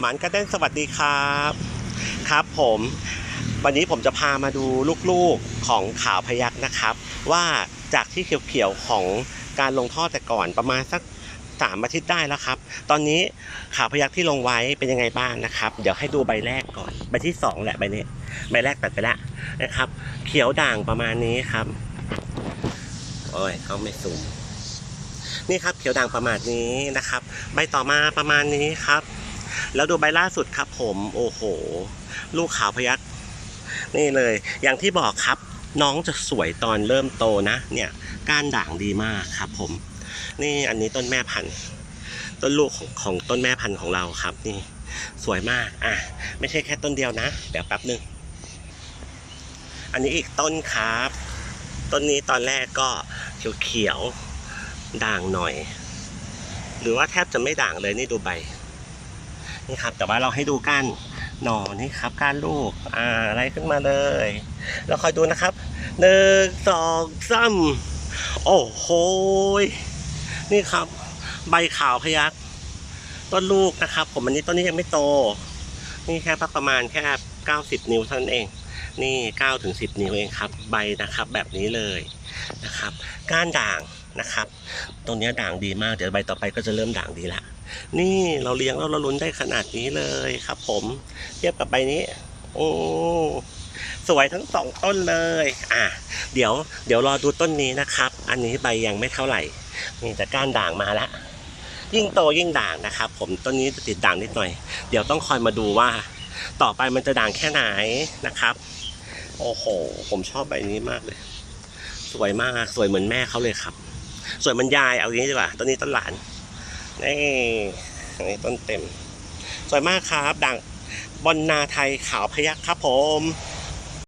หมันกระเด้นสวัสดีครับ ครับผม วันนี้ผมจะพามาดูลูกๆของขาวพยักนะครับ ว่าจากที่เขียวๆของการลงท่อแต่ก่อนประมาณสักสามอาทิตย์ได้แล้วครับ ตอนนี้ขาวพยักที่ลงไว้เป็นยังไงบ้างนะครับ เดี๋ยวให้ดูใบแรกก่อน ใบที่สองแหละใบนี้ ใบแรกตัดไปแล้วนะครับ เขียวด่างประมาณนี้ครับ โอ้ยเขาไม่ซูมนี่ครับเขียวด่างประมาณนี้นะครับ ใบต่อมาประมาณนี้ครับ แล้วดูใบล่าสุดครับผมโอ้โห ลูกขาวพยักนี่เลย อย่างที่บอกครับ น้องจะสวยตอนเริ่มโตนะ เนี่ยก้านด่างดีมากครับผม นี่อันนี้ต้นแม่พันธุ์ ต้นลูกของของต้นแม่พันธุ์ของเราครับ นี่สวยมากอะไม่ใช่แค่ต้นเดียวนะ เดี๋ยวแป๊บหนึ่งอันนี้อีกต้นครับ ต้นนี้ตอนแรกก็เขียวๆด่างหน่อย หรือว่าแทบจะไม่ด่างเลยนี่ดูใบ นี่ครับแต่ว่าเราให้ดูก้านหน่อนี่ครับก้านลูกอ่าอะไรขึ้นมาเลย เราคอยดูนะครับหนึ่งสองสามโอ้โหนี่ครับ ใบขาวพยักต้นลูกนะครับ ผมอันนี้ต้นนี้ยังไม่โต นี่แค่ประมาณแค่ 90 นิ้วเท่านั้นเอง นี่9ถึง10 นิ้วเองครับใบนะครับแบบนี้เลยนะครับก้านด่างนะครับ ตรงนี้ด่างดีมากเดี๋ยวใบต่อไปก็จะเริ่มด่างดีละนี่เราเลี้ยงแล้วเราลุ้นได้ขนาดนี้เลยครับ ผมเทียบกับใบนี้ โอ้สวยทั้งสองต้นเลย อะ เดี๋ยว เดี๋ยวรอดูต้นนี้นะครับ อันนี้ใบยังไม่เท่าไหร่นี่แต่ก้านด่างมาแล้ว ยิ่งโตยิ่งด่างนะครับ ผม ต้นนี้จะติดด่างนิดหน่อย เดี๋ยวต้องคอยมาดูว่า ต่อไปมันจะด่างแค่ไหนนะครับ โอ้โห ผมชอบใบนี้มากเลย สวยมาก สวยเหมือนแม่เขาเลยครับ สวยมันยายเอาอย่างนี้ดีกว่าต้นนี้ต้นหลาน นี่อันนี้ต้นเต็ม สวยมากครับ ดังบอลนาไทยขาวพยักครับผม